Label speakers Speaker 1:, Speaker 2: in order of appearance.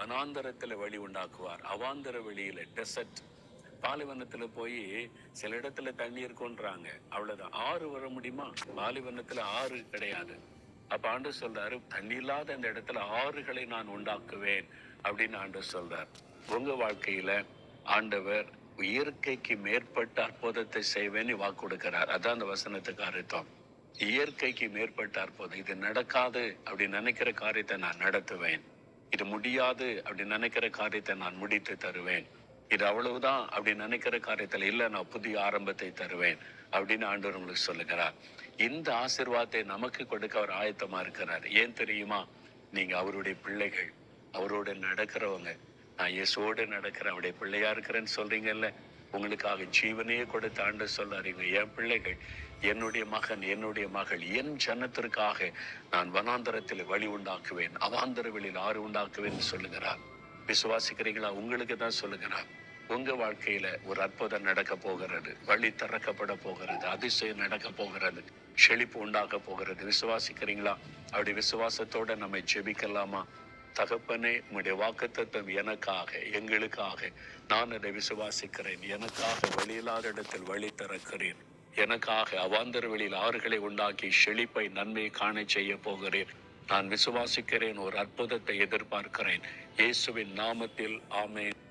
Speaker 1: வனாந்தரத்தில் வழி உண்டாக்குவார். அவாந்தர வெளியில டெசர்ட் பாலைவனத்தில் போய் சில இடத்துல தண்ணி இருக்குன்றாங்க. அவ்வளோதான் ஆறு வர முடியுமா? பாலைவனத்தில் ஆறு கிடையாது. அப்போ ஆண்டு சொல்றாரு தண்ணி இல்லாத அந்த இடத்துல ஆறுகளை நான் உண்டாக்குவேன். அப்படின்னு ஆண்டு சொல்றார். உங்க வாழ்க்கையில ஆண்டவர் இயற்கைக்கு மேற்பட்ட அற்புதத்தை செய்வேன்னு வாக்கு கொடுக்கிறார். அதான் அந்த வசனத்துக்கு அர்த்தம். இயற்கைக்கு மேற்பட்ட அற்புதம். இது நடக்காது. அப்படின்னு நினைக்கிற காரியத்தை நான் நடத்துவேன். இது முடியாது அப்படி நினைக்கிற காரியத்தை நான் முடித்து தருவேன். இது அவ்வளவுதான் அப்படி நினைக்கிற காரியத்தில் இல்ல நான் புதிய ஆரம்பத்தை தருவேன் அப்படின்னு ஆண்டவர் உங்களுக்கு சொல்லுகிறார். இந்த ஆசிர்வாதத்தை நமக்கு கொடுக்க அவர் ஆயத்தமா இருக்கிறார். ஏன் தெரியுமா? நீங்க அவருடைய பிள்ளைகள் அவரோட நடக்கிறவங்க. நான் இயேசுவோட நடக்கிறேன் அவருடைய பிள்ளையா இருக்கிறேன்னு சொல்றீங்கல்ல. உங்களுக்காக ஜீவனையே கொடுத்து ஆண்டு சொல்லாதீங்க. என் பிள்ளைகள் என்னுடைய மகன் என்னுடைய மகள் என் ஜனத்திற்காக நான் வனாந்தரத்தில் வழி உண்டாக்குவேன் அவாந்தர வெளியில் ஆறு உண்டாக்குவேன் சொல்லுகிறார். விசுவாசிக்கிறீங்களா உங்களுக்கு தான் சொல்லுகிறார். உங்க வாழ்க்கையில ஒரு அற்புதம் நடக்க போகிறது. வழி திறக்கப்பட போகிறது. அதிசயம் நடக்க போகிறது. செழிப்பு உண்டாக்க போகிறது. விசுவாசிக்கிறீங்களா? அப்படி விசுவாசத்தோட நம்ம ஜெபிக்கலாமா? தகப்பனே உம்முடைய வாக்குத்தத்தம் எனக்காக எங்களுக்காக நான் அதை விசுவாசிக்கிறேன். எனக்காக வழியில்லாத இடத்தில் வழி திறக்கிறேன். எனக்காக அவாந்தர் வெளியில் ஆறுகளை உண்டாக்கி செழிப்பை நன்மை காண செய்ய போகிறேன். நான் விசுவாசிக்கிறேன் ஒரு அற்புதத்தை எதிர்பார்க்கிறேன். இயேசுவின் நாமத்தில் ஆமேன்.